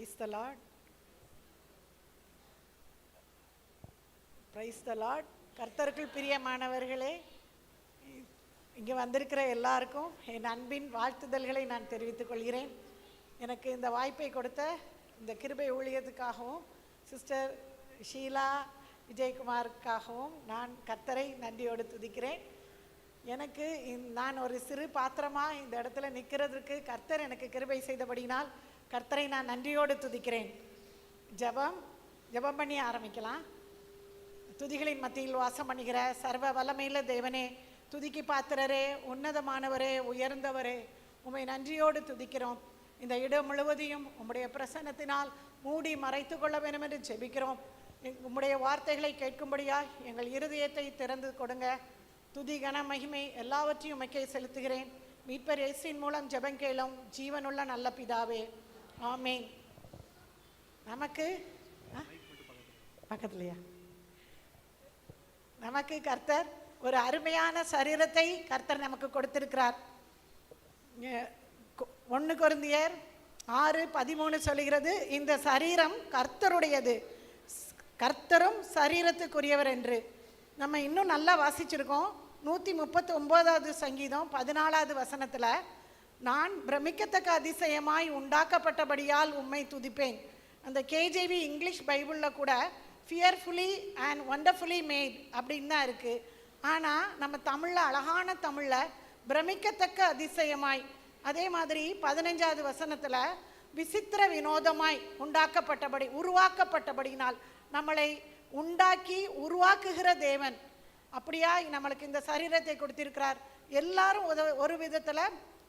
Praise the lord praise the lord கர்த்தருக்குள் பிரியமானவர்களே இங்கே வந்திருக்கிற எல்லாருக்கும் என் அன்பின் வாழ்த்துதல்களை நான் தெரிவித்துக் கொள்கிறேன். எனக்கு இந்த வாய்ப்பை கொடுத்த இந்த கிருபை ஊழியத்துக்காகவும் சிஸ்டர் ஷீலா விஜயகுமாருக்காகவும் நான் கர்த்தரை நன்றியோடு துதிக்கிறேன். எனக்கு நான் ஒரு சிறு பாத்திரமாக இந்த இடத்துல நிற்கிறதுக்கு கர்த்தர் எனக்கு கிருபை செய்தபடினால் கர்த்தரை நான் நன்றியோடு துதிக்கிறேன். ஜெபம் ஜெபம் பண்ணி ஆரம்பிக்கலாம். துதிகளின் மத்தியில் வாசம் பண்ணுகிற சர்வ வல்லமையில் தேவனே துதிக்கு பாத்திரரே உன்னதமானவரே உயர்ந்தவரே உமை நன்றியோடு துதிக்கிறோம். இந்த இடம் முழுவதையும் உம்முடைய பிரசன்னத்தினால் மூடி மறைத்து கொள்ள வேண்டும் என்று ஜெபிக்கிறோம். உம்முடைய வார்த்தைகளை கேட்கும்படியாய் எங்கள் இருதயத்தை திறந்து கொடுங்க. துதி கன மகிமை எல்லாவற்றையும் உமைக்கே செலுத்துகிறேன். மீட்பர் இயேசுவின் மூலம் ஜெபம் கேளும். ஜீவனுள்ள நல்ல பிதாவே ஆமே நமக்கு ஆ? பக்கத்துலையா? நமக்கு கர்த்தர் ஒரு அருமையான சரீரத்தை கர்த்தர் நமக்கு கொடுத்திருக்கிறார். ஒன்று குருந்தியர் ஆறு பதிமூணு சொல்கிறது இந்த சரீரம் கர்த்தருடையது. கர்த்தரும் சரீரத்துக்குரியவர் என்று. நம்ம இன்னும் நல்லா வாசிச்சிருக்கோம். நூற்றி முப்பத்தி ஒம்போதாவது சங்கீதம் பதினாலாவது வசனத்தில் நான் பிரமிக்கத்தக்க அதிசயமாய் உண்டாக்கப்பட்டபடியால் உம்மை துதிப்பேன். அந்த கேஜேவி இங்கிலீஷ் பைபிளில் கூட ஃபியர்ஃபுல்லி அண்ட் ஒண்டர்ஃபுல்லி மேட் அப்படின்னு தான் இருக்குது ஆனால் நம்ம தமிழில் அழகான தமிழில் பிரமிக்கத்தக்க அதிசயமாய் அதே மாதிரி பதினஞ்சாவது வசனத்தில் விசித்திர வினோதமாய் உண்டாக்கப்பட்டபடி உருவாக்கப்பட்டபடினால் நம்மளை உண்டாக்கி உருவாக்குகிற தேவன். அப்படியா நம்மளுக்கு இந்த சரீரத்தை கொடுத்திருக்கிறார். எல்லாரும் ஒரு விதத்தில்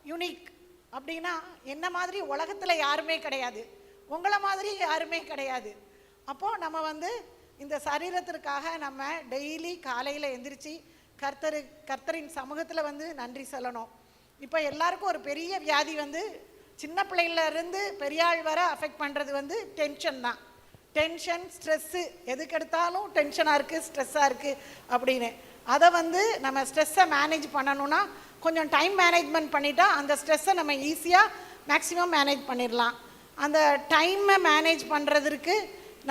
யுனிக் அப்படின்னா என்ன மாதிரி உலகத்தில் யாருமே கிடையாது. உங்களை மாதிரி யாருமே கிடையாது. அப்போது நம்ம வந்து இந்த சரீரத்திற்காக நம்ம டெய்லி காலையில் எந்திரிச்சு கர்த்தரு கர்த்தரின் சமூகத்தில் வந்து நன்றி சொல்லணும். இப்போ எல்லாருக்கும் ஒரு பெரிய வியாதி வந்து சின்ன பிள்ளைங்கள இருந்து பெரியாள் வர அஃபெக்ட் பண்ணுறது வந்து டென்ஷன் தான். டென்ஷன் ஸ்ட்ரெஸ்ஸு எதுக்கு எடுத்தாலும் டென்ஷனாக இருக்குது ஸ்ட்ரெஸ்ஸாக இருக்குது அப்படின்னு. அதை வந்து நம்ம ஸ்ட்ரெஸ்ஸை மேனேஜ் பண்ணணும்னா கொஞ்சம் டைம் மேனேஜ்மெண்ட் பண்ணிட்டா அந்த ஸ்ட்ரெஸ்ஸை நம்ம ஈஸியாக மேக்ஸிமம் மேனேஜ் பண்ணிடலாம். அந்த டைமை மேனேஜ் பண்ணுறதுக்கு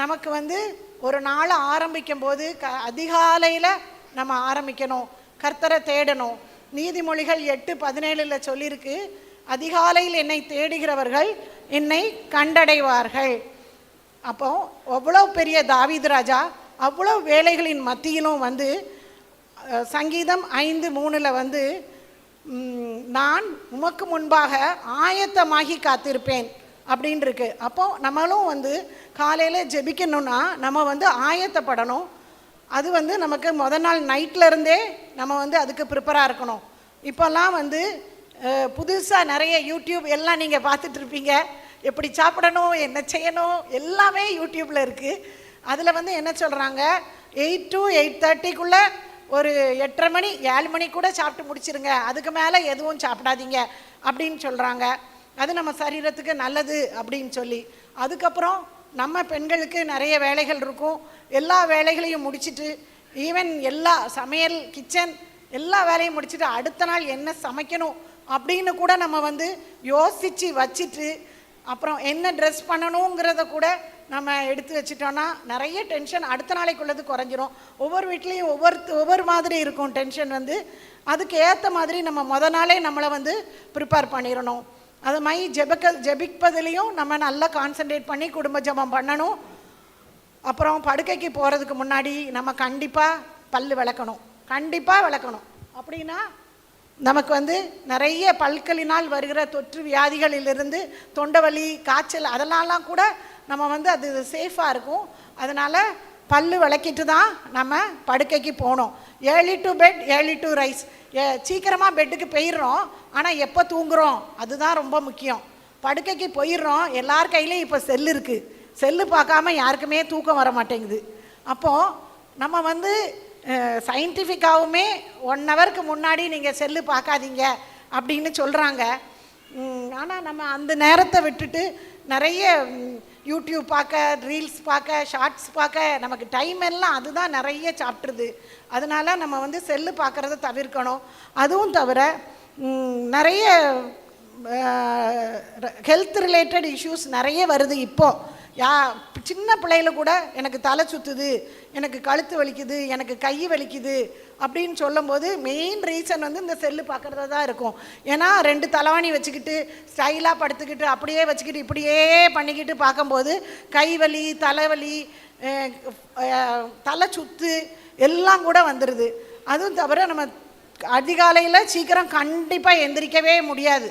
நமக்கு வந்து ஒரு நாள் ஆரம்பிக்கும் போது க அதிகாலையில் நம்ம ஆரம்பிக்கணும். கர்த்தரை தேடணும். நீதிமொழிகள் எட்டு பதினேழில் சொல்லியிருக்கு அதிகாலையில் என்னை தேடுகிறவர்கள் என்னை கண்டடைவார்கள். அப்போ அவ்வளோ பெரிய தாவீது ராஜா அவ்வளோ வேலைகளின் மத்தியிலும் வந்து சங்கீதம் ஐந்து மூணில் வந்து நான் உமக்கு முன்பாக ஆயத்தமாகி காத்திருப்பேன் அப்படின்னு இருக்கு அப்போது நம்மளும் வந்து காலையில் ஜெபிக்கணும்னா நம்ம வந்து ஆயத்தப்படணும். அது வந்து நமக்கு முத நாள் நைட்ல இருந்தே நம்ம வந்து அதுக்கு ப்ரிப்பராக இருக்கணும். இப்போல்லாம் வந்து புதுசாக நிறைய யூடியூப் எல்லாம் நீங்கள் பார்த்துட்ருப்பீங்க. எப்படி சாப்பிடணும் என்ன செய்யணும் எல்லாமே யூடியூப்பில் இருக்குது அதில் வந்து என்ன சொல்கிறாங்க எயிட் டு எயிட் தேர்ட்டிக்குள்ளே ஒரு எட்டரை மணி ஏழு மணி கூட சாப்பிட்டு முடிச்சிருங்க. அதுக்கு மேலே எதுவும் சாப்பிடாதீங்க அப்படின்னு சொல்கிறாங்க அது நம்ம சரீரத்துக்கு நல்லது அப்படின்னு சொல்லி. அதுக்கப்புறம் நம்ம பெண்களுக்கு நிறைய வேலைகள் இருக்கும். எல்லா வேலைகளையும் முடிச்சிட்டு ஈவன் எல்லா சமையல் கிச்சன் எல்லா வேலையும் முடிச்சுட்டு அடுத்த நாள் என்ன சமைக்கணும் அப்படின்னு கூட நம்ம வந்து யோசித்து வச்சிட்டு அப்புறம் என்ன ட்ரெஸ் பண்ணணுங்கிறத கூட நம்ம எடுத்து வச்சிட்டோன்னா நிறைய டென்ஷன் அடுத்த நாளைக்குள்ளது குறைஞ்சிரும். ஒவ்வொரு வீட்லேயும் ஒவ்வொரு ஒவ்வொரு மாதிரி இருக்கும் டென்ஷன் வந்து. அதுக்கு ஏற்ற மாதிரி நம்ம முத நாளே நம்மளை வந்து ப்ரிப்பேர் பண்ணிடணும். அது மாதிரி ஜெபக்க ஜெபிப்பதுலேயும் நம்ம நல்லா கான்சென்ட்ரேட் பண்ணி குடும்ப ஜபம் பண்ணணும். அப்புறம் படுக்கைக்கு போகிறதுக்கு முன்னாடி நம்ம கண்டிப்பாக பல் விளக்கணும். கண்டிப்பாக விளக்கணும். அப்படின்னா நமக்கு வந்து நிறைய பல்களினால் வருகிற தொற்று வியாதிகளிலிருந்து தொண்டவலி காய்ச்சல் அதெல்லாம் கூட நம்ம வந்து அது சேஃபாக இருக்கும். அதனால் பல்லு விளக்கிட்டு தான் நம்ம படுக்கைக்கு போகணும். Early to bed early to rise சீக்கிரமாக பெட்டுக்கு போயிடுறோம். ஆனால் எப்போ தூங்குறோம்? அதுதான் ரொம்ப முக்கியம். படுக்கைக்கு போயிடுறோம். எல்லார் கையிலையும் இப்போ செல் இருக்குது செல்லு பார்க்காம யாருக்குமே தூக்கம் வர மாட்டேங்குது அப்போது நம்ம வந்து சயின்டிஃபிக்காகவுமே ஒன் ஹவருக்கு முன்னாடி நீங்கள் செல்லு பார்க்காதீங்க அப்படின்னு சொல்கிறாங்க ஆனால் நம்ம அந்த நேரத்தை விட்டுட்டு நிறைய யூடியூப் பார்க்க ரீல்ஸ் பார்க்க ஷார்ட்ஸ் பார்க்க நமக்கு டைம் எல்லாம் அதுதான் நிறைய சாப்பிட்ருது அதனால நம்ம வந்து செல்லு பார்க்குறத தவிர்க்கணும். அதுவும் தவிர நிறைய ஹெல்த் ரிலேட்டட் இஷ்யூஸ் நிறைய வருது இப்போ. யா சின்ன பிள்ளையில கூட எனக்கு தலை சுற்றுது எனக்கு கழுத்து வலிக்குது எனக்கு கை வலிக்குது அப்படின்னு சொல்லும்போது மெயின் ரீசன் வந்து இந்த செல்லு பார்க்குறதா தான் இருக்கும். ஏன்னா ரெண்டு தலைவாணி வச்சுக்கிட்டு ஸ்டைலாக படுத்துக்கிட்டு அப்படியே வச்சுக்கிட்டு இப்படியே பண்ணிக்கிட்டு பார்க்கும்போது கை வலி தலைவலி தலை சுத்து எல்லாம் கூட வந்துடுது அதுவும் தவிர நம்ம அதிகாலையில் சீக்கிரம் கண்டிப்பாக எந்திரிக்கவே முடியாது.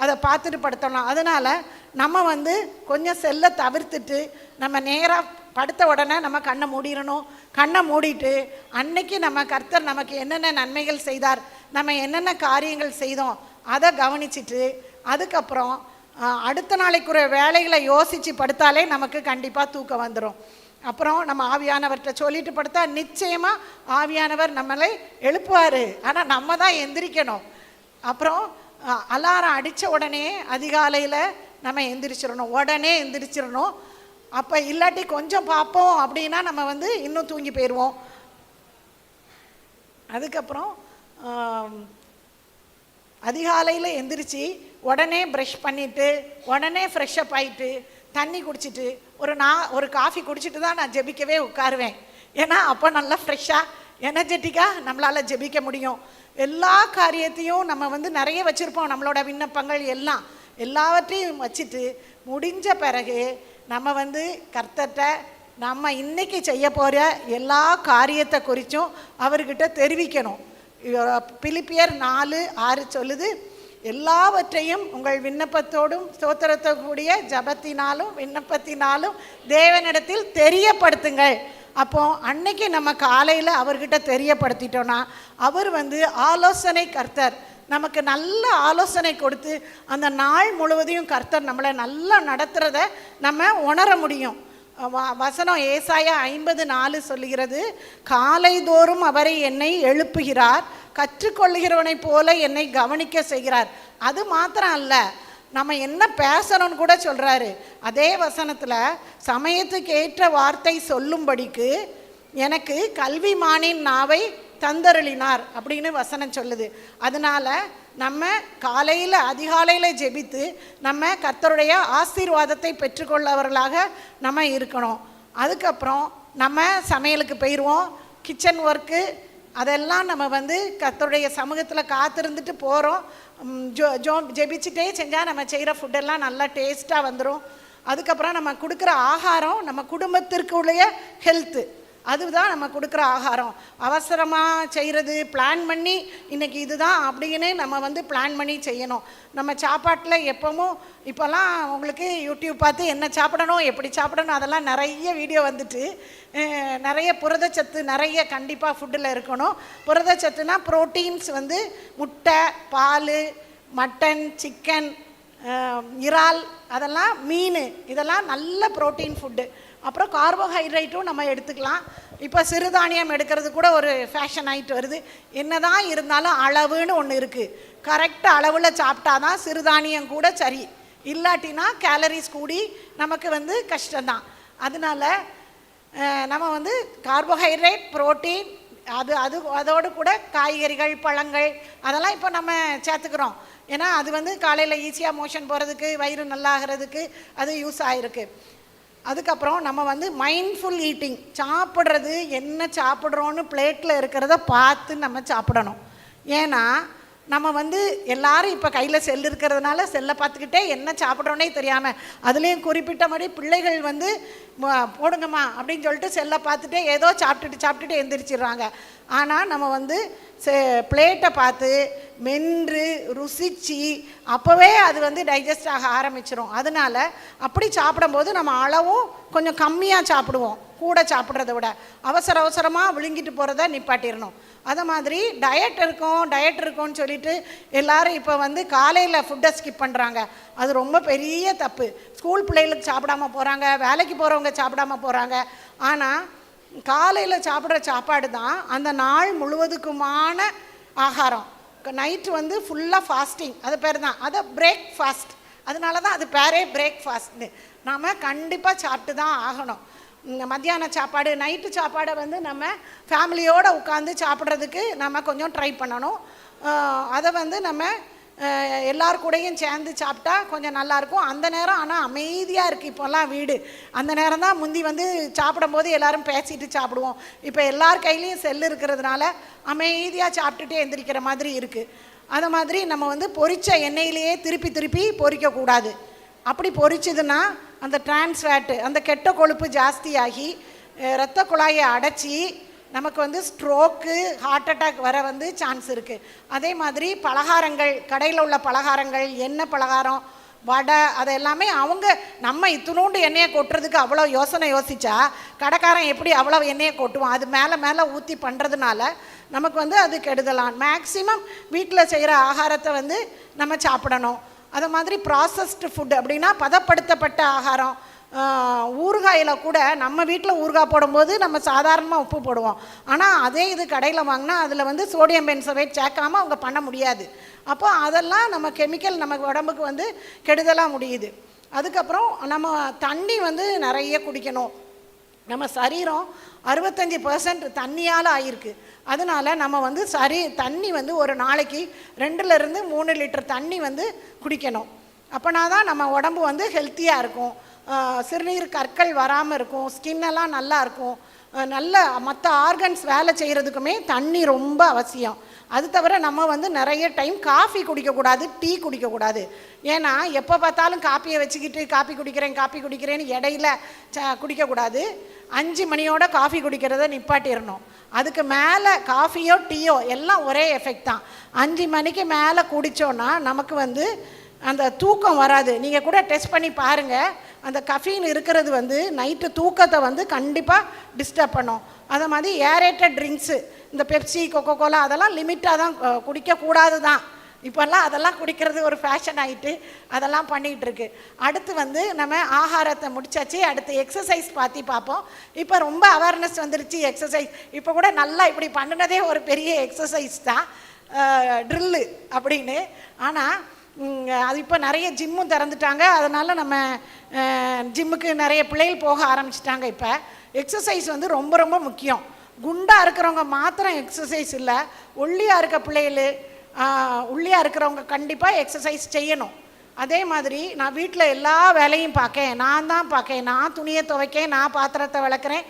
அதை பார்த்துட்டு படுத்தலாம் அதனால் நம்ம வந்து கொஞ்சம் செல்லை தவிர்த்துட்டு நம்ம நேராக படுத்த உடனே நம்ம கண்ணை மூடிடணும். கண்ணை மூடிட்டு அன்னைக்கு நம்ம கர்த்தர் நமக்கு என்னென்ன நன்மைகள் செய்தார் நம்ம என்னென்ன காரியங்கள் செய்தோம் அதை கவனிச்சிட்டு அதுக்கப்புறம் அடுத்த நாளைக்குரிய வேலைகளை யோசித்து படுத்தாலே நமக்கு கண்டிப்பாக தூக்கம் வந்துடும் அப்புறம் நம்ம ஆவியானவர்கிட்ட சொல்லிட்டு படுத்தா நிச்சயமாக ஆவியானவர் நம்மளை எழுப்புவார். ஆனால் நம்ம தான் எந்திரிக்கணும். அப்புறம் அலாரம் அடித்த உடனே அதிகாலையில் நம்ம எந்திரிச்சிடணும். உடனே எந்திரிச்சிடணும். அப்போ இல்லாட்டி கொஞ்சம் பார்ப்போம் அப்படின்னா நம்ம வந்து இன்னும் தூங்கி போயிடுவோம் அதுக்கப்புறம் அதிகாலையில் எந்திரிச்சு உடனே ப்ரஷ் பண்ணிவிட்டு உடனே ஃப்ரெஷ்ஷப் ஆகிட்டு தண்ணி குடிச்சிட்டு ஒரு நான் ஒரு காஃபி குடிச்சிட்டு தான் நான் ஜெபிக்கவே உட்காருவேன். ஏன்னா அப்போ நல்லா ஃப்ரெஷ்ஷாக எனர்ஜெட்டிக்காக நம்மளால் ஜெபிக்க முடியும். எல்லா காரியத்தையும் நம்ம வந்து நிறைய வச்சுருப்போம். நம்மளோட விண்ணப்பங்கள் எல்லாம். எல்லாவற்றையும் வச்சுட்டு முடிஞ்ச பிறகு நம்ம வந்து கர்த்தர்கிட்ட நம்ம இன்றைக்கி செய்ய போகிற எல்லா காரியத்தை குறித்தும் அவர்கிட்ட தெரிவிக்கணும். பிலிப்பியர் நாலு ஆறு சொல்லுது எல்லாவற்றையும் உங்கள் விண்ணப்பத்தோடும் ஸ்தோத்திரத்தக்கூடிய ஜபத்தினாலும் விண்ணப்பத்தினாலும் தேவனிடத்தில் தெரியப்படுத்துங்கள். அப்போ அன்னைக்கு நம்ம காலையில் அவர்கிட்ட தெரியப்படுத்திட்டோன்னா அவர் வந்து ஆலோசனை கர்த்தர். நமக்கு நல்ல ஆலோசனை கொடுத்து அந்த நாள் முழுவதையும் கர்த்தர் நம்மளை நல்லா நடத்துகிறத நம்ம உணர முடியும். வ- வசனம் ஏசாயா ஐம்பது நாலு சொல்லுகிறது காலை தோறும் அவரை என்னை எழுப்புகிறார் கற்றுக்கொள்கிறவனைப் போல என்னை கவனிக்க செய்கிறார். அது மாத்திரம் அல்ல நம்ம என்ன பேசணும்னு கூட சொல்கிறாரு அதே வசனத்தில் சமயத்துக்கு ஏற்ற வார்த்தை சொல்லும்படிக்கு எனக்கு கல்விமானின் நாவை தந்தருளினார் அப்படின்னு வசனம் சொல்லுது. அதனால நம்ம காலையில் அதிகாலையில் ஜெபித்து நம்ம கர்த்தருடைய ஆசீர்வாதத்தை பெற்றுக்கொள்ளவர்களாக நம்ம இருக்கணும். அதுக்கப்புறம் நம்ம சமையலுக்கு போயிடுவோம் கிச்சன் ஒர்க்கு அதெல்லாம் நம்ம வந்து கத்தருடைய சமூகத்தில் காத்திருந்துட்டு போகிறோம் ஜோ ஜோ ஜெபிச்சுட்டே செஞ்சால் நம்ம செய்கிற ஃபுட்டெல்லாம் நல்லா டேஸ்ட்டாக வந்துடும் அதுக்கப்புறம் நம்ம கொடுக்குற ஆகாரம் நம்ம குடும்பத்திற்குடைய ஹெல்த்து அதுதான் நம்ம கொடுக்குற ஆகாரம். அவசரமாக செய்கிறது பிளான் பண்ணி இன்னைக்கு இதுதான் அப்படின்னு நம்ம வந்து பிளான் பண்ணி செய்யணும். நம்ம சாப்பாட்டில் எப்பவும் இப்போல்லாம் உங்களுக்கு யூடியூப் பார்த்து என்ன சாப்பிடணும் எப்படி சாப்பிடணும் அதெல்லாம் நிறைய வீடியோ வந்துட்டு நிறைய புரதச்சத்து நிறைய கண்டிப்பாக ஃபுட்டில் இருக்கணும். புரதச்சத்துனா ப்ரோட்டீன்ஸ் வந்து முட்டை பால் மட்டன் சிக்கன் இறால் அதெல்லாம் மீன் இதெல்லாம் நல்ல புரோட்டீன் ஃபுட்டு அப்புறம் கார்போஹைட்ரேட்டும் நம்ம எடுத்துக்கலாம். இப்போ சிறுதானியம் எடுக்கிறது கூட ஒரு ஃபேஷன் ஆயிட்டு வருது. என்னதான் இருந்தாலும் அளவுன்னு ஒன்று இருக்குது கரெக்ட் அளவில் சாப்பிட்டா தான் சிறுதானியம் கூட சரி. இல்லாட்டினா கேலரிஸ் கூடி நமக்கு வந்து கஷ்டம்தான். அதனால நம்ம வந்து கார்போஹைட்ரேட் ப்ரோட்டீன் அது அது அதோடு கூட காய்கறிகள் பழங்கள் அதெல்லாம் இப்போ நம்ம சேர்த்துக்கிறோம். ஏன்னா அது வந்து காலையில் ஈஸியாக மோஷன் போகிறதுக்கு வயிறு நல்லாகிறதுக்கு அது யூஸ் ஆகிருக்கு அதுக்கப்புறம் நம்ம வந்து மைண்ட்ஃபுல் ஈட்டிங் சாப்பிட்றது என்ன சாப்பிட்றோன்னு பிளேட்டில் இருக்கிறத பார்த்து நம்ம சாப்பிடணும். ஏன்னா நம்ம வந்து எல்லாரும் இப்போ கையில் செல் இருக்கிறதுனால செல்லை பார்த்துக்கிட்டே என்ன சாப்பிட்றோன்னே தெரியாமல் அதுலேயும் குறிப்பிட்ட மாதிரி பிள்ளைகள் வந்து போடுங்கம்மா அப்படின்னு சொல்லிட்டு செல்லை பார்த்துட்டே ஏதோ சாப்பிட்டுட்டு சாப்பிட்டுட்டு எந்திரிச்சிடுறாங்க. ஆனால் நம்ம வந்து செ பிளேட்டை பார்த்து மென்று ருசிச்சு அப்போவே அது வந்து டைஜஸ்ட் ஆக ஆரம்பிச்சிரும். அதனால அப்படி சாப்பிடும்போது நம்ம அளவும் கொஞ்சம் கம்மியாக சாப்பிடுவோம் கூட சாப்பிட்றத விட. அவசர அவசரமாக விழுங்கிட்டு போகிறத நிப்பாட்டிடணும். அதை மாதிரி டயட் இருக்கும் டயட் இருக்கும்னு சொல்லிட்டு எல்லாரும் இப்போ வந்து காலையில் ஃபுட்டை ஸ்கிப் பண்ணுறாங்க அது ரொம்ப பெரிய தப்பு. ஸ்கூல் பிள்ளைகளுக்கு சாப்பிடாம போகிறாங்க வேலைக்கு போகிறவங்க சாப்பிடாம போகிறாங்க ஆனால் காலையில் சாப்பிட்ற சாப்பாடு தான் அந்த நாள் முழுவதுக்குமான ஆகாரம். நைட்டு வந்து ஃபுல்லாக ஃபாஸ்டிங் அது பேர் தான். அதை பிரேக் ஃபாஸ்ட் அதனால தான் அது பேரே பிரேக் ஃபாஸ்ட்னு நாம் கண்டிப்பாக சாப்பிட்டு தான் ஆகணும். இந்த மத்தியான சாப்பாடு நைட்டு சாப்பாடை வந்து நம்ம ஃபேமிலியோடு உட்காந்து சாப்பிட்றதுக்கு நம்ம கொஞ்சம் ட்ரை பண்ணணும். அதை வந்து நம்ம எல்லார் கூடயும் சேர்ந்து சாப்பிட்டா கொஞ்சம் நல்லாயிருக்கும் அந்த நேரம் ஆனால் அமைதியாக இருக்குது இப்போல்லாம் வீடு. அந்த நேரம் தான் முந்தி வந்து சாப்பிடும்போது எல்லோரும் பேசிட்டு சாப்பிடுவோம். இப்போ எல்லார் கையிலையும் செல் இருக்கிறதுனால அமைதியாக சாப்பிட்டுட்டே எந்திரிக்கிற மாதிரி இருக்குது அது மாதிரி நம்ம வந்து பொறிச்ச எண்ணெயிலேயே திருப்பி திருப்பி பொரிக்கக்கூடாது அப்படி பொறிச்சதுன்னா அந்த டிரான்ஸ்ஃபேட்டு அந்த கெட்ட கொழுப்பு ஜாஸ்தியாகி இரத்த குழாயை அடைச்சி நமக்கு வந்து ஸ்ட்ரோக்கு ஹார்ட் அட்டாக் வர வந்து சான்ஸ் இருக்குது அதே மாதிரி பலகாரங்கள் கடையில் உள்ள பலகாரங்கள் எண்ணெய் பலகாரம் வடை அது எல்லாமே அவங்க நம்ம இத்தினூண்டு எண்ணெயை கொட்டுறதுக்கு அவ்வளோ யோசனை யோசித்தா கடைக்காரன் எப்படி அவ்வளோ எண்ணெயை கொட்டுவான்? அது மேலே மேலே ஊற்றி பண்ணுறதுனால நமக்கு வந்து அது கெடுதலாம். மேக்சிமம் வீட்டில் செய்கிற ஆகாரத்தை வந்து நம்ம சாப்பிடணும். அது மாதிரி ப்ராசஸ்டு ஃபுட் அப்படின்னா பதப்படுத்தப்பட்ட ஆகாரம். ஊறுகாயில் கூட நம்ம வீட்டில் ஊறுகாய் போடும்போது நம்ம சாதாரணமாக உப்பு போடுவோம். ஆனால் அதே இது கடையில் வாங்கினா அதில் வந்து சோடியம் பென்சவேட் சேர்க்காமல் அவங்க பண்ண முடியாது. அப்போ அதெல்லாம் நம்ம கெமிக்கல் நம்ம உடம்புக்கு வந்து கெடுதலாக முடியுது. அதுக்கப்புறம் நம்ம தண்ணி வந்து நிறைய குடிக்கணும். நம்ம சரீரம் அறுபத்தஞ்சி பர்சன்ட் தண்ணியால் ஆயிருக்கு. அதனால நம்ம வந்து சரி தண்ணி வந்து ஒரு நாளைக்கு ரெண்டுலேருந்து மூணு லிட்டர் தண்ணி வந்து குடிக்கணும். அப்போனா தான் நம்ம உடம்பு வந்து ஹெல்த்தியாக இருக்கும். சிறுநீர் கற்கள் வராமல் இருக்கும் ஸ்கின் எல்லாம் நல்லா இருக்கும். நல்ல மற்ற ஆர்கன்ஸ் வேலை செய்கிறதுக்குமே தண்ணி ரொம்ப அவசியம். அது தவிர நம்ம வந்து நிறைய டைம் காஃபி குடிக்கக்கூடாது டீ குடிக்கக்கூடாது. ஏன்னா எப்போ பார்த்தாலும் காப்பியை வச்சுக்கிட்டு காப்பி குடிக்கிறேன் காப்பி குடிக்கிறேன்னு இடையில ச குடிக்கக்கூடாது. அஞ்சு மணியோட காஃபி குடிக்கிறத நிப்பாட்டிடணும் அதுக்கு மேலே காஃபியோ டீயோ எல்லாம் ஒரே எஃபெக்ட் தான். அஞ்சு மணிக்கு மேலே குடித்தோன்னா நமக்கு வந்து அந்த தூக்கம் வராது. நீங்கள் கூட டெஸ்ட் பண்ணி பாருங்கள் அந்த கஃபீன் இருக்கிறது வந்து நைட்டு தூக்கத்தை வந்து கண்டிப்பாக டிஸ்டர்ப் பண்ணும். அதை மாதிரி ஏரேட்டட் ட்ரிங்க்ஸு இந்த பெப்சி கொக்கோ கோலா அதெல்லாம் லிமிட்டாக தான் குடிக்கக்கூடாது தான். இப்போல்லாம் அதெல்லாம் குடிக்கிறது ஒரு ஃபேஷன் ஆகிட்டு அதெல்லாம் பண்ணிகிட்ருக்கு அடுத்து வந்து நம்ம ஆகாரத்தை முடிச்சாச்சு. அடுத்து எக்ஸசைஸ் பார்த்து பார்ப்போம். இப்போ ரொம்ப அவேர்னஸ் வந்துருச்சு எக்ஸசைஸ் இப்போ கூட நல்லா இப்படி பண்ணினதே ஒரு பெரிய எக்ஸசைஸ் தான். ட்ரில்லு அப்படின்னு. ஆனால் அது இப்போ நிறைய ஜிம்மும் திறந்துட்டாங்க. அதனால் நம்ம ஜிம்முக்கு நிறைய பிள்ளைகள் போக ஆரம்பிச்சிட்டாங்க இப்போ. எக்ஸசைஸ் வந்து ரொம்ப ரொம்ப முக்கியம். குண்டாக இருக்கிறவங்க மாத்திரம் எக்ஸசைஸ் இல்லை. ஒல்லியாக இருக்க பிள்ளைகள் உள்ளியாக இருக்கிறவங்க கண்டிப்பாக எக்ஸசைஸ் செய்யணும். அதே மாதிரி நான் வீட்டில் எல்லா வேலையும் பார்க்கேன் நான் தான் பார்க்கேன் நான் துணியை துவைக்கேன். நான் பாத்திரத்தை விளக்குறேன்.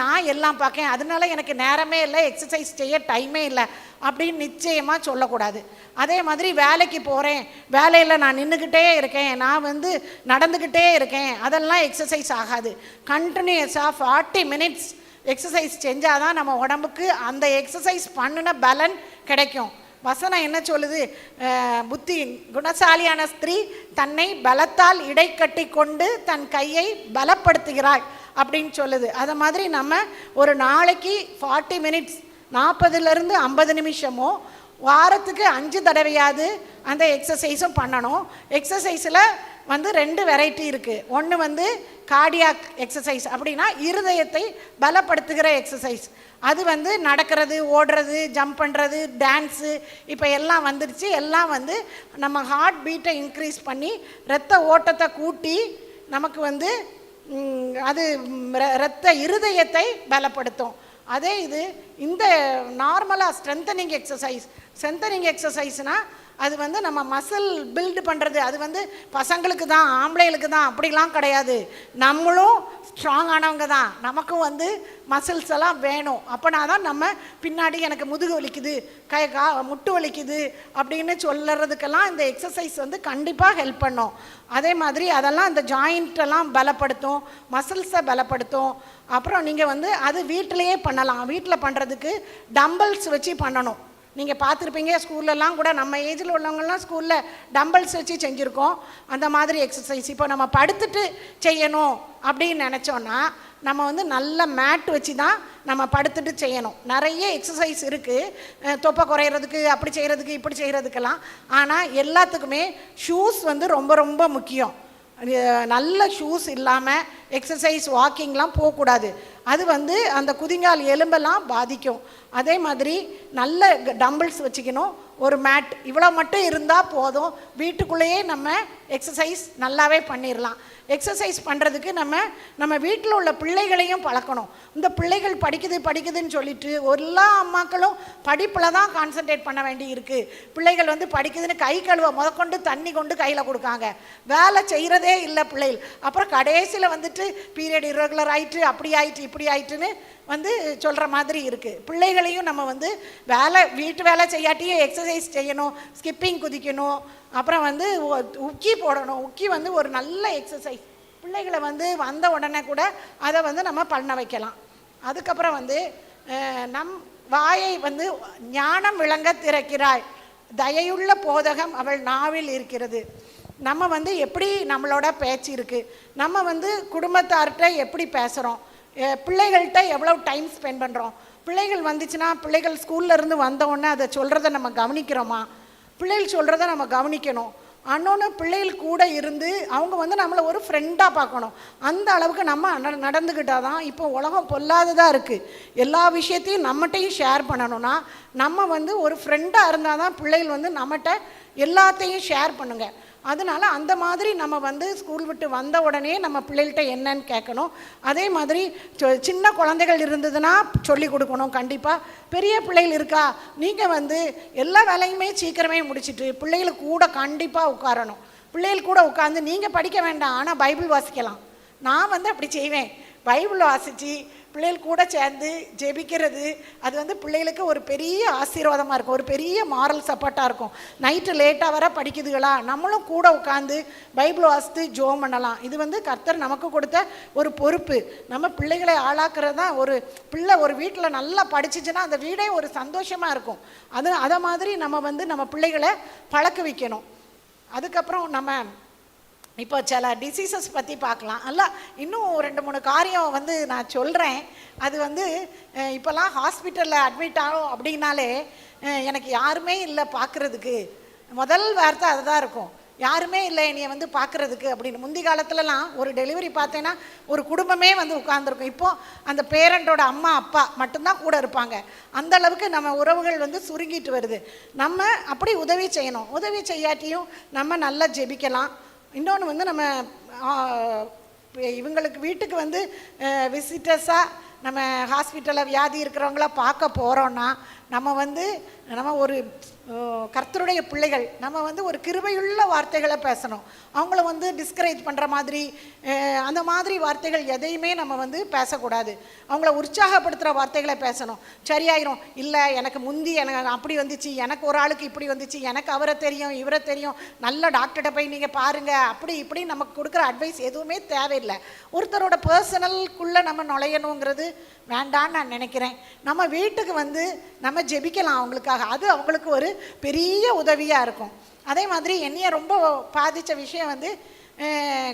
நான் எல்லாம் பார்க்கேன் அதனால எனக்கு நேரமே இல்லை எக்ஸசைஸ் செய்ய டைமே இல்லை அப்படின்னு நிச்சயமாக சொல்லக்கூடாது. அதே மாதிரி வேலைக்கு போகிறேன் வேலையில் நான் நின்றுக்கிட்டே இருக்கேன். நான் வந்து நடந்துக்கிட்டே இருக்கேன். அதெல்லாம் எக்ஸசைஸ் ஆகாது. கண்டினியூஸாக ஃபார்ட்டி மினிட்ஸ் எக்ஸசைஸ் செஞ்சால் தான் நம்ம உடம்புக்கு அந்த எக்ஸசைஸ் பண்ணின பலன் கிடைக்கும். வசனம் என்ன சொல்லுது? புத்தி குணசாலியான ஸ்திரீ தன்னை பலத்தால் இடை கட்டி கொண்டு தன் கையை பலப்படுத்துகிறாள் அப்படின்னு சொல்லுது. அதை மாதிரி நம்ம ஒரு நாளைக்கு ஃபார்ட்டி மினிட்ஸ் நாற்பதுலேருந்து ஐம்பது நிமிஷமோ வாரத்துக்கு அஞ்சு தடவையாவது அந்த எக்ஸசைஸும் பண்ணணும். எக்ஸசைஸில் வந்து ரெண்டு வெரைட்டி இருக்குது ஒன்று வந்து கார்டியாக் எக்ஸசைஸ் அப்படின்னா இருதயத்தை பலப்படுத்துகிற எக்ஸசைஸ் அது வந்து நடக்கிறது ஓடுறது ஜம்ப் பண்ணுறது டான்ஸு இப்போ எல்லாம் வந்துடுச்சு எல்லாம் வந்து நம்ம ஹார்ட் பீட்டை இன்க்ரீஸ் பண்ணி ரத்த ஓட்டத்தை கூட்டி நமக்கு வந்து அது ரத்த ர- இருதயத்தை பலப்படுத்தும். அதே இது இந்த நார்மலாக ஸ்ட்ரென்தனிங் எக்ஸசைஸ் ஸ்ட்ரென்தனிங் எக்ஸசைஸ்னால் அது வந்து நம்ம மசில் பில்டு பண்ணுறது அது வந்து பசங்களுக்கு தான் ஆம்பளைகளுக்கு தான் அப்படிலாம் கிடையாது. நம்மளும் ஸ்ட்ராங் ஆனவங்க தான். நமக்கும் வந்து மசில்ஸ் எல்லாம் வேணும். அப்போனா தான் நம்ம பின்னாடி எனக்கு முதுகு வலிக்குது கை கா முட்டு வலிக்குது அப்படின்னு சொல்லுறதுக்கெல்லாம் இந்த எக்ஸசைஸ் வந்து கண்டிப்பாக ஹெல்ப் பண்ணும். அதே மாதிரி அதெல்லாம் இந்த ஜாயிண்ட்டெல்லாம் பலப்படுத்தும் மசில்ஸை பலப்படுத்தும். அப்புறம் நீங்கள் வந்து அது வீட்டிலையே பண்ணலாம். வீட்டில் பண்ணுறதுக்கு டம்பிள்ஸ் வச்சு பண்ணணும். நீங்கள் பார்த்துருப்பீங்க ஸ்கூல்லலாம் கூட நம்ம ஏஜில் உள்ளவங்கலாம் ஸ்கூலில் டம்பிள்ஸ் வச்சு செஞ்சுருக்கோம். அந்த மாதிரி எக்ஸசைஸ் இப்போ நம்ம படுத்துட்டு செய்யணும் அப்படின்னு நினச்சோன்னா நம்ம வந்து நல்ல மேட் வச்சு தான் நம்ம படுத்துட்டு செய்யணும். நிறைய எக்ஸசைஸ் இருக்குது தொப்பை குறையிறதுக்கு அப்படி செய்கிறதுக்கு இப்படி செய்கிறதுக்கெல்லாம் ஆனால் எல்லாத்துக்குமே ஷூஸ் வந்து ரொம்ப ரொம்ப முக்கியம். நல்ல ஷூஸ் இல்லாமல் எக்ஸசைஸ் வாக்கிங்லாம் போகக்கூடாது. அது வந்து அந்த குதிங்கால் எலும்பெல்லாம் பாதிக்கும். அதே மாதிரி நல்ல டம்பிள்ஸ் வச்சுக்கணும். ஒரு மேட் இவ்வளோ மட்டும் இருந்தால் போதும். வீட்டுக்குள்ளேயே நம்ம எக்ஸசைஸ் நல்லாவே பண்ணிடலாம் எக்ஸசைஸ் பண்ணுறதுக்கு நம்ம நம்ம வீட்டில் உள்ள பிள்ளைகளையும் பழக்கணும். இந்த பிள்ளைகள் படிக்குது படிக்குதுன்னு சொல்லிட்டு எல்லா அம்மாக்களும் படிப்பில் தான் கான்சென்ட்ரேட் பண்ண வேண்டி இருக்குது பிள்ளைகள் வந்து படிக்குதுன்னு கை கழுவ முதற்கொண்டு தண்ணி கொண்டு கையில் கொடுக்காங்க. வேலை செய்கிறதே இல்லை பிள்ளைகள். அப்புறம் கடைசியில் வந்துட்டு பீரியட் இரகுலர் ஆகிட்டு அப்படி ஆயிட்டு இப்படி ஆயிட்டுன்னு வந்து சொல்கிற மாதிரி இருக்குது பிள்ளைகளையும் நம்ம வந்து வேலை வீட்டு வேலை செய்யாட்டியும் எக்ஸசைஸ் செய்யணும் ஸ்கிப்பிங் குதிக்கணும் அப்புறம் வந்து உக்கி போடணும். உக்கி வந்து ஒரு நல்ல எக்ஸசைஸ் பிள்ளைகளை வந்து வந்த உடனே கூட அதை வந்து நம்ம பண்ண வைக்கலாம். அதுக்கப்புறம் வந்து நம் வாயை வந்து ஞானம் விளங்க திறக்கிறாய். தயையுள்ள போதகம் அவள் நாவில் இருக்கிறது. நம்ம வந்து எப்படி நம்மளோட பேச்சு இருக்குது நம்ம வந்து குடும்பத்தார்கிட்ட எப்படி பேசுகிறோம் பிள்ளைகள்கிட்ட எவ்வளோ டைம் ஸ்பெண்ட் பண்ணுறோம் பிள்ளைகள் வந்துச்சுன்னா பிள்ளைகள் ஸ்கூல்லேருந்து வந்தவுடனே அதை சொல்கிறத நம்ம கவனிக்கிறோமா? பிள்ளைகள் சொல்கிறத நம்ம கவனிக்கணும். அன்னொன்று பிள்ளைகள் கூட இருந்து அவங்க வந்து நம்மளை ஒரு ஃப்ரெண்டாக பார்க்கணும். அந்த அளவுக்கு நம்ம நட- தான் இப்போ உலகம் பொல்லாததாக இருக்குது எல்லா விஷயத்தையும் நம்மகிட்டையும் ஷேர் பண்ணணும்னா நம்ம வந்து ஒரு ஃப்ரெண்டாக இருந்தால் தான் பிள்ளைகள் வந்து நம்மகிட்ட எல்லாத்தையும் ஷேர் பண்ணுங்கள் அதனால அந்த மாதிரி நம்ம வந்து ஸ்கூல் விட்டு வந்த உடனே நம்ம பிள்ளைகள்கிட்ட என்னன்னு கேட்கணும். அதே மாதிரி சொ- சின்ன குழந்தைகள் இருந்ததுன்னா சொல்லி கொடுக்கணும் கண்டிப்பாக பெரிய பிள்ளைகள் இருக்கா? நீங்கள் வந்து எல்லா வேலையுமே சீக்கிரமே முடிச்சிட்டு பிள்ளைகளுக்கு கூட கண்டிப்பாக உட்காரணும். பிள்ளைகள் கூட உட்காந்து நீங்கள் படிக்க வேண்டாம் ஆனால் பைபிள் வாசிக்கலாம். நான் வந்து அப்படி செய்வேன். பைபிள் வாசித்து பிள்ளைகள் கூட சேர்ந்து ஜெபிக்கிறது. அது வந்து பிள்ளைகளுக்கு ஒரு பெரிய ஆசீர்வாதமாக இருக்கும். ஒரு பெரிய மாரல் சப்போர்ட்டாக இருக்கும். நைட்டு லேட்டாக வர படிக்குதுகளா? நம்மளும் கூட உட்காந்து பைபிள் வாசித்து ஜோம் பண்ணலாம். இது வந்து கர்த்தர் நமக்கு கொடுத்த ஒரு பொறுப்பு. நம்ம பிள்ளைகளை ஆளாக்குறது தான் ஒரு பிள்ளை ஒரு வீட்டில் நல்லா படிச்சிச்சுன்னா அந்த வீடே ஒரு சந்தோஷமாக இருக்கும். அது அதை மாதிரி நம்ம வந்து நம்ம பிள்ளைகளை பழக்க வைக்கணும். அதுக்கப்புறம் நம்ம இப்போ சில டிசீசஸ் பற்றி பார்க்கலாம். அல்ல இன்னும் ரெண்டு மூணு காரியம் வந்து நான் சொல்கிறேன் அது வந்து இப்போல்லாம் ஹாஸ்பிட்டலில் அட்மிட் ஆகும் அப்படின்னாலே எனக்கு யாருமே இல்லை பார்க்குறதுக்கு. முதல் வார்த்தை அதுதான் இருக்கும். யாருமே இல்லை என்னைய வந்து பார்க்குறதுக்கு அப்படின்னு. முந்தி காலத்துலலாம் ஒரு டெலிவரி பார்த்தேன்னா ஒரு குடும்பமே வந்து உட்கார்ந்துருக்கும். இப்போது அந்த பேரண்டோட அம்மா அப்பா மட்டும்தான் கூட இருப்பாங்க. அந்த அளவுக்கு நம்ம உறவுகள் வந்து சுருங்கிட்டு வருது. நம்ம அப்படி உதவி செய்யணும். உதவி செய்யாட்டியும் நம்ம நல்லா ஜெபிக்கலாம். இன்னொன்று வந்து நம்ம இவங்களுக்கு வீட்டுக்கு வந்து விசிட்டர்ஸாக நம்ம ஹாஸ்பிட்டலில் வியாதி இருக்கிறவங்கள பார்க்க போகிறோன்னா நம்ம வந்து நம்ம ஒரு கர்த்தருடைய பிள்ளைகள் நம்ம வந்து ஒரு கிருபையுள்ள வார்த்தைகளை பேசணும். அவங்கள வந்து டிஸ்கரேஜ் பண்ணுற மாதிரி அந்த மாதிரி வார்த்தைகள் எதையுமே நம்ம வந்து பேசக்கூடாது. அவங்கள உற்சாகப்படுத்துகிற வார்த்தைகளை பேசணும். சரியாயிரும். இல்லை எனக்கு முந்தி எனக்கு அப்படி வந்துச்சு எனக்கு ஒரு ஆளுக்கு இப்படி வந்துச்சு எனக்கு அவரை தெரியும் இவரை தெரியும் நல்ல டாக்டர்கிட்ட போய் நீங்கள் பாருங்கள் அப்படி இப்படி நமக்கு கொடுக்குற அட்வைஸ் எதுவுமே தேவையில்லை. ஒருத்தரோட பர்சனல்குள்ளே நம்ம நுழையணுங்கிறது வேண்டான்னு நான் நினைக்கிறேன். நம்ம வீட்டுக்கு வந்து நம்ம நம்ம ஜெபிக்கலாம் அவங்களுக்காக. அது அவங்களுக்கு ஒரு பெரிய உதவியாக இருக்கும். அதே மாதிரி என்னைய ரொம்ப பாதித்த விஷயம் வந்து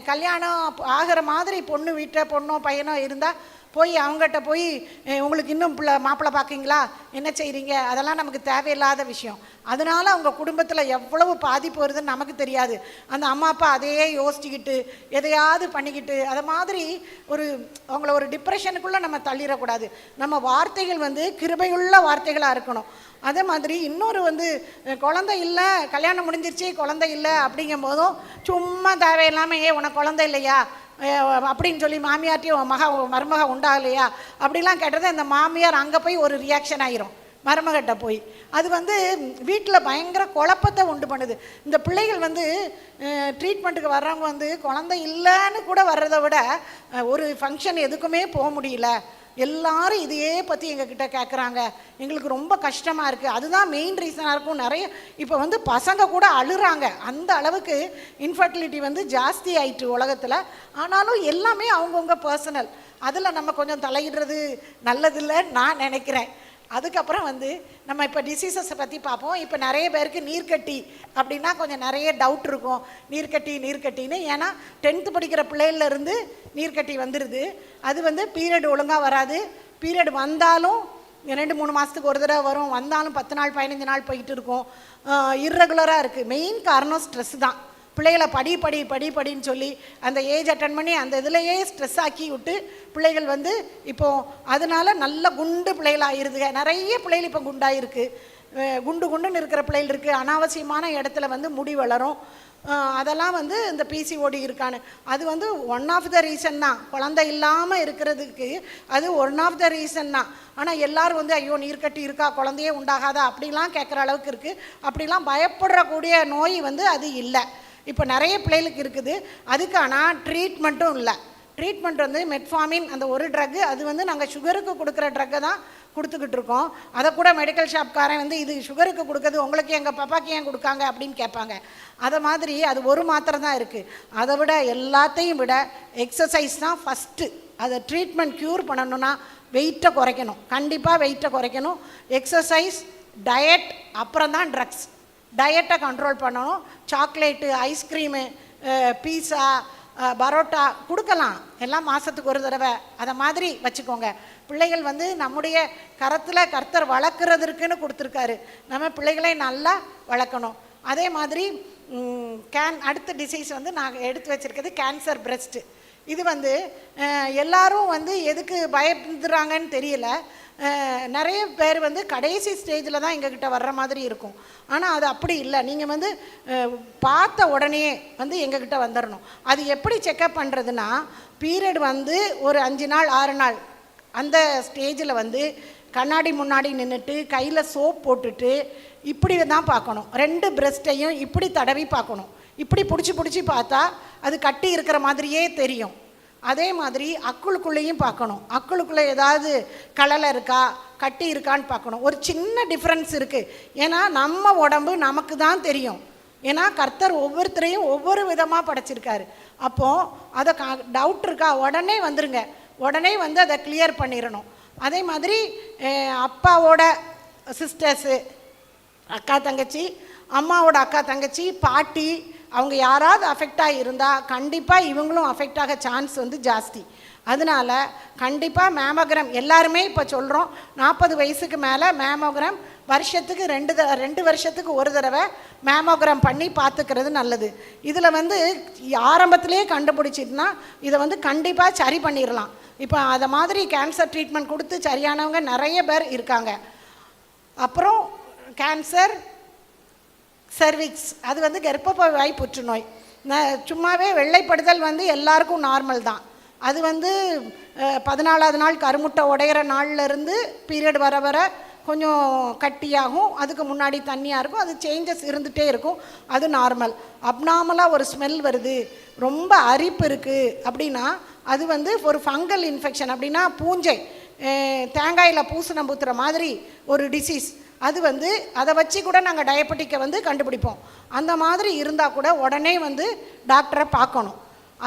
கல்யாணம் ஆகிற மாதிரி பொண்ணு வீட்டை பொண்ணோ பையனோ இருந்தால் போய் அவங்ககிட்ட போய் உங்களுக்கு இன்னும் பிள்ளை மாப்பிள்ளை பார்க்கீங்களா என்ன செய்கிறீங்க அதெல்லாம் நமக்கு தேவையில்லாத விஷயம். அதனால அவங்க குடும்பத்தில் எவ்வளவு பாதிப்பு வருதுன்னு நமக்கு தெரியாது. அந்த அம்மா அப்பா அதையே யோசிச்சுக்கிட்டு எதையாவது பண்ணிக்கிட்டு அதை மாதிரி ஒரு அவங்கள ஒரு டிப்ரெஷனுக்குள்ளே நம்ம தள்ளிடக்கூடாது. நம்ம வார்த்தைகள் வந்து கிருபையுள்ள வார்த்தைகளாக இருக்கணும். அதே மாதிரி இன்னொரு வந்து குழந்தை இல்லை கல்யாணம் முடிஞ்சிருச்சு குழந்தை இல்லை அப்படிங்கும் போதும் சும்மா தேவையில்லாமல் ஏ உனக்கு குழந்தை இல்லையா? அப்படின்னு சொல்லி மாமியார்ட்டையும் மக மருமக உண்டாகலையா? அப்படிலாம் கேட்டது அந்த மாமியார் அங்கே போய் ஒரு ரியாக்ஷன் ஆயிரும். மருமகிட்ட போய். அது வந்து வீட்டில் பயங்கர குழப்பத்தை உண்டு பண்ணுது. இந்த பிள்ளைகள் வந்து ட்ரீட்மெண்ட்டுக்கு வர்றவங்க வந்து குழந்தை இல்லைன்னு கூட வர்றதை விட ஒரு ஃபங்க்ஷன் எதுக்குமே போக முடியல. எல்லாரும் இதையே பற்றி எங்ககிட்ட கேட்குறாங்க எங்களுக்கு ரொம்ப கஷ்டமாக இருக்குது அதுதான் மெயின் ரீசனாக இருக்கும். நிறைய இப்போ வந்து பசங்க கூட அழுறாங்க. அந்த அளவுக்கு இன்ஃபர்டிலிட்டி வந்து ஜாஸ்தி ஆயிட்டு உலகத்தில். ஆனாலும் எல்லாமே அவங்கவுங்க பர்சனல் அதில் நம்ம கொஞ்சம் தலையிடுறது நல்லதில்லைன்னு நான் நினைக்கிறேன். அதுக்கப்புறம் வந்து நம்ம இப்போ டிசீசஸை பற்றி பார்ப்போம். இப்போ நிறைய பேருக்கு நீர்க்கட்டி அப்படின்னா கொஞ்சம் நிறைய டவுட் இருக்கும். நீர்க்கட்டி நீர்க்கட்டின்னு. ஏன்னா டென்த்து படிக்கிற பிள்ளைகள்லேருந்து நீர்க்கட்டி வந்துடுது அது வந்து பீரியட் ஒழுங்காக வராது. பீரியட் வந்தாலும் ரெண்டு மூணு மாதத்துக்கு ஒரு தடவை வரும். வந்தாலும் பத்து நாள் பதினஞ்சு நாள் போயிட்டு இருக்கும். இர்ரெகுலராக இருக்குது மெயின் காரணம் ஸ்ட்ரெஸ் தான். பிள்ளைகளை படி படி படி படின்னு சொல்லி அந்த ஏஜ் அட்டன் பண்ணி அந்த இதுலேயே ஸ்ட்ரெஸ் ஆக்கி விட்டு பிள்ளைகள் வந்து இப்போது அதனால நல்ல குண்டு பிள்ளைகளாகிருதுங்க நிறைய பிள்ளைகள் இப்போ குண்டாயிருக்கு. குண்டு குண்டுன்னு இருக்கிற பிள்ளைகள் இருக்குது அனாவசியமான இடத்துல வந்து முடி வளரும். அதெல்லாம் வந்து இந்த பிசிஓடி இருக்கான்னு. அது வந்து ஒன் ஆஃப் த ரீசன் தான். குழந்தை இல்லாமல் இருக்கிறதுக்கு அது ஒன் ஆஃப் த ரீசன் தான். ஆனால் எல்லோரும் வந்து ஐயோ நீர்க்கட்டி இருக்கா? குழந்தையே உண்டாகாதா? அப்படிலாம் கேட்குற அளவுக்கு இருக்குது அப்படிலாம் பயப்படுறக்கூடிய நோய் வந்து அது இல்லை. இப்போ நிறைய பிள்ளைகளுக்கு இருக்குது. அதுக்கான ட்ரீட்மெண்ட்டும் இல்லை. ட்ரீட்மெண்ட் வந்து மெட்ஃபார்மின் அந்த ஒரு ட்ரக்கு அது வந்து நாங்கள் சுகருக்கு கொடுக்குற ட்ரக்கை தான் கொடுத்துக்கிட்டு இருக்கோம். அதை கூட மெடிக்கல் ஷாப்காரன் வந்து இது சுகருக்கு கொடுக்குறது உங்களுக்கு எங்கள் பாப்பாக்கு ஏன் கொடுக்காங்க அப்படின்னு கேட்பாங்க. அதை மாதிரி அது ஒரு மாத்திரை தான் இருக்குது அதை விட எல்லாத்தையும் விட எக்ஸசைஸ் தான் ஃபஸ்ட்டு அதை ட்ரீட்மெண்ட் க்யூர் பண்ணணும்னா வெயிட்டை குறைக்கணும். கண்டிப்பாக வெயிட்டை குறைக்கணும். எக்ஸசைஸ் டயட் அப்புறம் தான் ட்ரக்ஸ் டயட்டை கண்ட்ரோல் பண்ணணும். சாக்லேட்டு ஐஸ்கிரீமு பீஸா பரோட்டா கொடுக்கலாம். எல்லாம் மாதத்துக்கு ஒரு தடவை. அதை மாதிரி வச்சுக்கோங்க. பிள்ளைகள் வந்து நம்முடைய கரத்தில் கர்த்தர் வளர்க்குறதுக்குன்னு கொடுத்துருக்காரு. நம்ம பிள்ளைகளை நல்லா வளர்க்கணும். அதே மாதிரி கேன் அடுத்த டிசைஸ் வந்து நான் எடுத்து வச்சுருக்கிறது கேன்சர் பிரெஸ்ட்டு இது வந்து எல்லாரும் வந்து எதுக்கு பயந்துடுறாங்கன்னு தெரியல. நிறைய பேர் வந்து கடைசி ஸ்டேஜில் தான் எங்ககிட்ட வர்ற மாதிரி இருக்கும். ஆனால் அது அப்படி இல்லை. நீங்கள் வந்து பார்த்த உடனே வந்து எங்ககிட்ட வந்துடணும் அது எப்படி செக்கப் பண்ணுறதுன்னா பீரியட் வந்து ஒரு அஞ்சு நாள் ஆறு நாள். அந்த ஸ்டேஜில் வந்து கண்ணாடி முன்னாடி நின்றுட்டு கையில் சோப் போட்டுட்டு இப்படி தான் பார்க்கணும். ரெண்டு பிரஸ்ட்டையும் இப்படி தடவி பார்க்கணும். இப்படி பிடிச்சி பிடிச்சி பார்த்தா அது கட்டி இருக்கிற மாதிரியே தெரியும். அதே மாதிரி அக்குளுக்குள்ளேயும் பார்க்கணும். அக்குளுக்குள்ளே ஏதாவது கலலை இருக்கா கட்டி இருக்கான்னு பார்க்கணும். ஒரு சின்ன டிஃப்ரென்ஸ் இருக்குது ஏன்னா நம்ம உடம்பு நமக்கு தான் தெரியும். ஏன்னா கர்த்தர் ஒவ்வொருத்தரையும் ஒவ்வொரு விதமாக படைச்சிருக்காரு. அப்போது அதை கா டவுட் இருக்கா? உடனே வந்துருங்க. உடனே வந்து அதை கிளியர் பண்ணிடணும் அதே மாதிரி அப்பாவோட சிஸ்டர்ஸு அக்கா தங்கச்சி அம்மாவோட அக்கா தங்கச்சி பாட்டி அவங்க யாராவது அஃபெக்டாக இருந்தால் கண்டிப்பாக இவங்களும் அஃபெக்ட் ஆக சான்ஸ் வந்து ஜாஸ்தி. அதனால கண்டிப்பாக மேமோகிராம் எல்லாருமே இப்போ சொல்கிறோம் நாற்பது வயசுக்கு மேலே மேமோகிராம் வருஷத்துக்கு ரெண்டு த ரெண்டு வருஷத்துக்கு ஒரு தடவை மேமோகிராம் பண்ணி பார்த்துக்கிறது நல்லது. இதில் வந்து ஆரம்பத்திலே கண்டுபிடிச்சிட்டுனா இதை வந்து கண்டிப்பாக சரி பண்ணிடலாம் இப்போ அதை மாதிரி கேன்சர் ட்ரீட்மெண்ட் கொடுத்து சரியானவங்க நிறைய பேர் இருக்காங்க. அப்புறம் கேன்சர் சர்விக்ஸ் அது வந்து கர்ப்பப்பவாய் புற்றுநோய். சும்மாவே வெள்ளைப்படுதல் வந்து எல்லாருக்கும் நார்மல் தான். அது வந்து பதினாலாவது நாள் கருமுட்டை உடையிற நாள்ல இருந்து பீரியட் வர வர கொஞ்சம் கட்டியாகும். அதுக்கு முன்னாடி தண்ணியாக இருக்கும். அது சேஞ்சஸ் இருந்துகிட்டே இருக்கும். அது நார்மல் அப்நார்மலாக ஒரு ஸ்மெல் வருது. ரொம்ப அரிப்பு இருக்குது அப்படின்னா அது வந்து ஒரு ஃபங்கல் இன்ஃபெக்ஷன் அப்படின்னா பூஞ்சை தேங்காயில் பூசணம் பூத்துற மாதிரி ஒரு டிசீஸ் அது வந்து அதை வச்சு கூட நாங்கள் டயபெட்டிக்கை வந்து கண்டுபிடிப்போம். அந்த மாதிரி இருந்தால் கூட உடனே வந்து டாக்டரை பார்க்கணும்.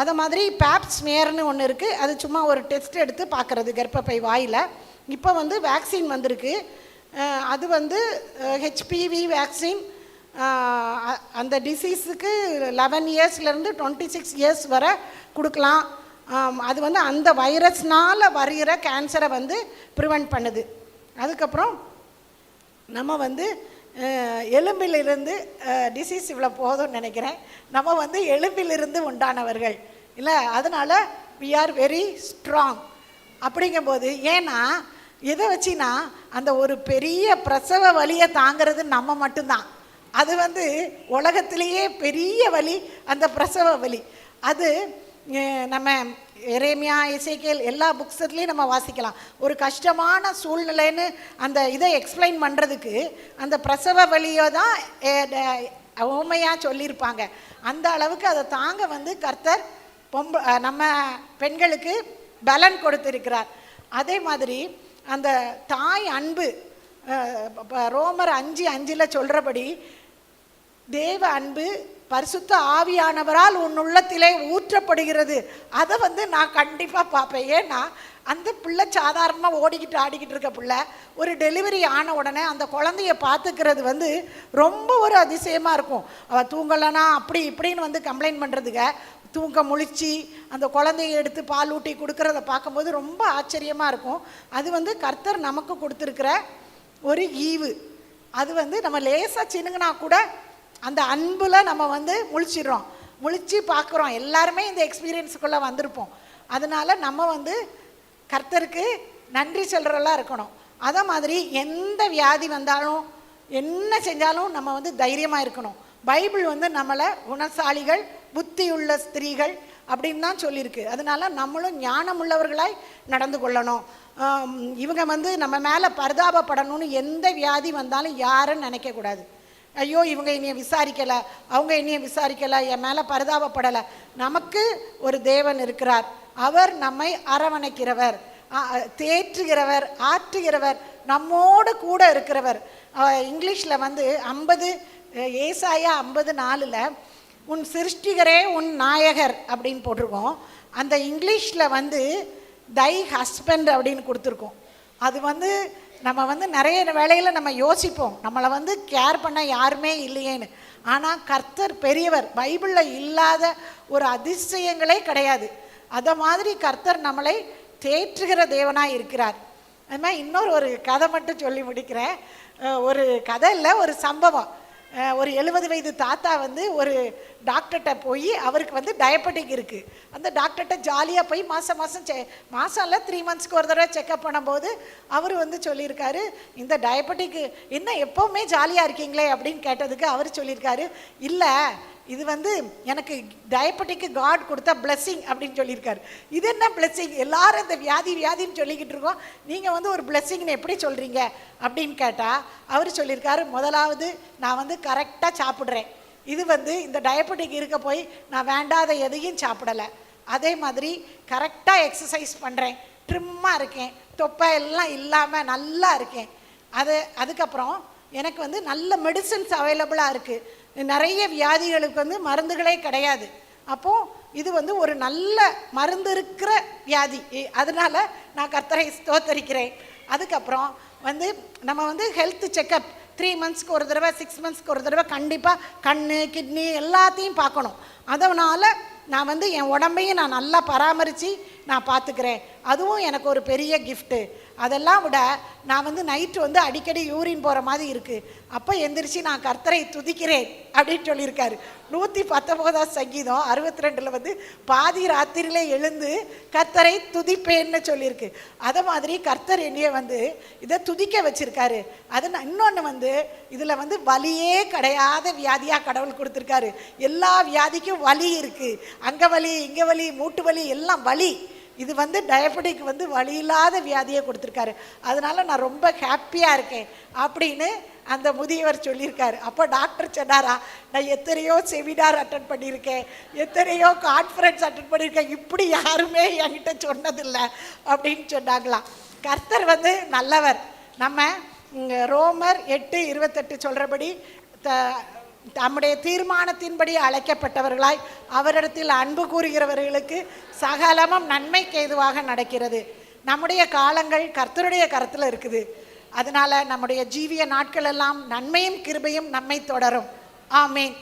அதை மாதிரி பேப்ஸ் ஸ்மியர்னு ஒன்று இருக்குது அது சும்மா ஒரு டெஸ்ட் எடுத்து பார்க்குறது கர்ப்பப்பை வாயில். இப்போ வந்து வேக்சின் வந்திருக்கு. அது வந்து ஹெச்பிவி வேக்சின் அந்த டிசீஸுக்கு லெவன் இயர்ஸ்லேருந்து டுவெண்ட்டி சிக்ஸ் இயர்ஸ் வரை கொடுக்கலாம். அது வந்து அந்த வைரஸ்னால் வருகிற கேன்சரை வந்து ப்ரிவெண்ட் பண்ணுது. அதுக்கப்புறம் நம்ம வந்து எலும்பிலிருந்து டிசீஸ் இவ்வளோ போதும்னு நினைக்கிறேன். நம்ம வந்து எலும்பிலிருந்து உண்டானவர்கள். இல்லை அதனால் வி ஆர் வெரி ஸ்ட்ராங் அப்படிங்கும்போது ஏன்னா எதை வச்சுன்னா அந்த ஒரு பெரிய பிரசவ வலியை தாங்கிறது நம்ம மட்டும்தான். அது வந்து உலகத்திலேயே பெரிய வலி அந்த பிரசவ வலி. அது நம்ம எரேமியா இசைக்கேல் எல்லா புக்ஸ்லேயும் நம்ம வாசிக்கலாம். ஒரு கஷ்டமான சூழ்நிலைன்னு அந்த இதை எக்ஸ்பிளைன் பண்ணுறதுக்கு அந்த பிரசவ வழியை தான் உண்மையாக சொல்லியிருப்பாங்க. அந்த அளவுக்கு அதை தாங்க வந்து கர்த்தர் பொம்ப நம்ம பெண்களுக்கு பலன் கொடுத்திருக்கிறார். அதே மாதிரி அந்த தாய் அன்பு ரோமர் அஞ்சு அஞ்சில் சொல்கிறபடி தேவ அன்பு பரிசுத்த ஆவியானவரால் உன் உள்ளத்திலே ஊற்றப்படுகிறது. அதை வந்து நான் கண்டிப்பாக பார்ப்பேன். ஏன்னா அந்த பிள்ளை சாதாரணமாக ஓடிக்கிட்டு ஆடிக்கிட்டு இருக்க பிள்ளை ஒரு டெலிவரி ஆன உடனே அந்த குழந்தைய பார்த்துக்கிறது வந்து ரொம்ப ஒரு அதிசயமாக இருக்கும். அவள் தூங்கலைன்னா அப்படி இப்படின்னு வந்து கம்ப்ளைண்ட் பண்ணுறதுக்கு தூங்க முழிச்சு அந்த குழந்தைய எடுத்து பால் ஊட்டி கொடுக்குறத பார்க்கும்போது ரொம்ப ஆச்சரியமாக இருக்கும். அது வந்து கர்த்தர் நமக்கு கொடுத்துருக்கிற ஒரு ஈவு. அது வந்து நம்ம லேசாக சின்னுங்கன்னா கூட அந்த அன்பில் நம்ம வந்து முழிச்சிடுறோம். முழிச்சு பார்க்குறோம். எல்லாருமே இந்த எக்ஸ்பீரியன்ஸுக்குள்ளே வந்திருப்போம். அதனால நம்ம வந்து கர்த்தருக்கு நன்றி சொல்கிறலாம் இருக்கணும். அதே மாதிரி எந்த வியாதி வந்தாலும் என்ன செஞ்சாலும் நம்ம வந்து தைரியமாக இருக்கணும். பைபிள் வந்து நம்மளை குணசாலிகள் புத்தியுள்ள ஸ்திரீகள் அப்படின்னு தான் சொல்லியிருக்கு. அதனால நம்மளும் ஞானமுள்ளவர்களாய் நடந்து கொள்ளணும். இவங்க வந்து நம்ம மேலே பரிதாபப்படணும்னு எந்த வியாதி வந்தாலும் யாருன்னு நினைக்கக்கூடாது. ஐயோ இவங்க என்னையை விசாரிக்கலை அவங்க என்னையை விசாரிக்கலை என் மேலே பரிதாபப்படலை. நமக்கு ஒரு தேவன் இருக்கிறார். அவர் நம்மை அரவணைக்கிறவர் தேற்றுகிறவர் ஆற்றுகிறவர் நம்மோடு கூட இருக்கிறவர். இங்கிலீஷில் வந்து ஐம்பது ஏசாயா ஐம்பது நாலில் உன் சிருஷ்டிகரே உன் நாயகர் அப்படின்னு போட்டிருக்கோம். அந்த இங்கிலீஷில் வந்து தை ஹஸ்பண்ட் அப்படின்னு கொடுத்துருக்கோம். அது வந்து நம்ம வந்து நிறைய வேலையில் நம்ம யோசிப்போம். நம்மளை வந்து கேர் பண்ண யாருமே இல்லையேன்னு. ஆனால் கர்த்தர் பெரியவர் பைபிளில் இல்லாத ஒரு அதிசயங்களே கிடையாது. அதை மாதிரி கர்த்தர் நம்மளை தேற்றுகிற தேவனாக இருக்கிறார். அது மாதிரி இன்னொரு ஒரு கதை மட்டும் சொல்லி முடிக்கிறேன். ஒரு கதை இல்லை ஒரு சம்பவம். ஒரு எழுபது வயது தாத்தா வந்து ஒரு டாக்டர்கிட்ட போய் அவருக்கு வந்து டயபெட்டிக் இருக்குது அந்த டாக்டர்கிட்ட ஜாலியாக போய் மாதம் மாதம் செ மாதம் இல்லை த்ரீ மந்த்ஸ்க்கு ஒரு தடவை செக்கப் பண்ணும்போது அவர் வந்து சொல்லியிருக்காரு இந்த டயபெட்டிக்கு என்ன எப்போவுமே ஜாலியாக இருக்கீங்களே? அப்படின்னு கேட்டதுக்கு அவர் சொல்லியிருக்காரு இல்லை இது வந்து எனக்கு டயபெட்டிக்கு காட் கொடுத்த பிளெஸ்ஸிங் அப்படின்னு சொல்லியிருக்காரு. இது என்ன பிளெஸ்ஸிங் எல்லாரும் இந்த வியாதி வியாதின்னு சொல்லிக்கிட்டு இருக்கோம். நீங்கள் வந்து ஒரு பிளெஸ்ஸிங்னு எப்படி சொல்கிறீங்க அப்படின்னு கேட்டால் அவர் சொல்லியிருக்காரு முதலாவது நான் வந்து கரெக்டாக சாப்பிட்றேன். இது வந்து இந்த டயபெட்டிக் இருக்க போய் நான் வேண்டாத எதையும் சாப்பிடலை. அதே மாதிரி கரெக்டாக எக்ஸசைஸ் பண்ணுறேன் ட்ரிம்மாக இருக்கேன். தொப்பை எல்லாம் இல்லாமல் நல்லா இருக்கேன். அது அதுக்கப்புறம் எனக்கு வந்து நல்ல மெடிசன்ஸ் அவைலபிளாக இருக்குது நிறைய வியாதிகளுக்கு வந்து மருந்துகளே கிடையாது. அப்போது இது வந்து ஒரு நல்ல மருந்து இருக்கிற வியாதி. அதனால் அதனால நான் கர்த்தரை ஸ்தோத்தரிக்கிறேன். அதுக்கப்புறம் வந்து நம்ம வந்து ஹெல்த் செக்கப் த்ரீ மந்த்ஸ்க்கு ஒரு தடவை சிக்ஸ் மந்த்ஸ்க்கு ஒரு தடவை கண்டிப்பாக கண் கிட்னி எல்லாத்தையும் பார்க்கணும். அதனால் நான் வந்து என் உடம்பையும் நான் நல்லா பராமரித்து நான் பார்த்துக்கிறேன். அதுவும் எனக்கு ஒரு பெரிய கிஃப்ட்டு அதெல்லாம் விட நான் வந்து நைட்டு வந்து அடிக்கடி யூரின் போகிற மாதிரி இருக்குது அப்போ எந்திரிச்சு நான் கர்த்தரை துதிக்கிறேன் அப்படின்னு சொல்லியிருக்காரு. நூற்றி பத்தொம்போதாம் சங்கீதம் அறுபத்தி ரெண்டில் வந்து பாதி ராத்திரியில் எழுந்து கர்த்தரை துதிப்பேன்னு சொல்லியிருக்கு. அதை மாதிரி கர்த்தர் என்னையே வந்து இதை துதிக்க வச்சுருக்காரு. அது நான் இன்னொன்று வந்து இதில் வந்து வலியே கிடையாத வியாதியாக கடவுள் கொடுத்துருக்காரு. எல்லா வியாதிக்கும் வலி இருக்குது அங்கே வலி இங்கே வலி மூட்டு வலி எல்லாம் வலி. இது வந்து டயபெட்டிக் வந்து வழியில்லாத இல்லாத வியாதியை கொடுத்துருக்காரு. அதனால நான் ரொம்ப ஹாப்பியாக இருக்கேன் அப்படின்னு அந்த முதியவர் சொல்லியிருக்காரு. அப்போ டாக்டர் சொன்னாரா நான் எத்தனையோ செமினார் அட்டன் பண்ணியிருக்கேன். எத்தனையோ கான்ஃபரன்ஸ் அட்டன் பண்ணியிருக்கேன். இப்படி யாருமே என்கிட்ட சொன்னதில்லை. அப்படின்னு சொன்னாங்களாம். கர்த்தர் வந்து நல்லவர். நம்ம ரோமர் எட்டு இருபத்தெட்டு சொல்கிறபடி த தம்முடைய தீர்மானத்தின்படி அழைக்கப்பட்டவர்களாய் அவரிடத்தில் அன்பு கூறுகிறவர்களுக்கு சகலமும் நன்மைக்கு ஏதுவாக நடக்கிறது. நம்முடைய காலங்கள் கர்த்தருடைய கரத்தில் இருக்குது. அதனால நம்முடைய ஜீவிய நாட்கள் எல்லாம் நன்மையும் கிருபையும் நம்மை தொடரும். ஆமேன்.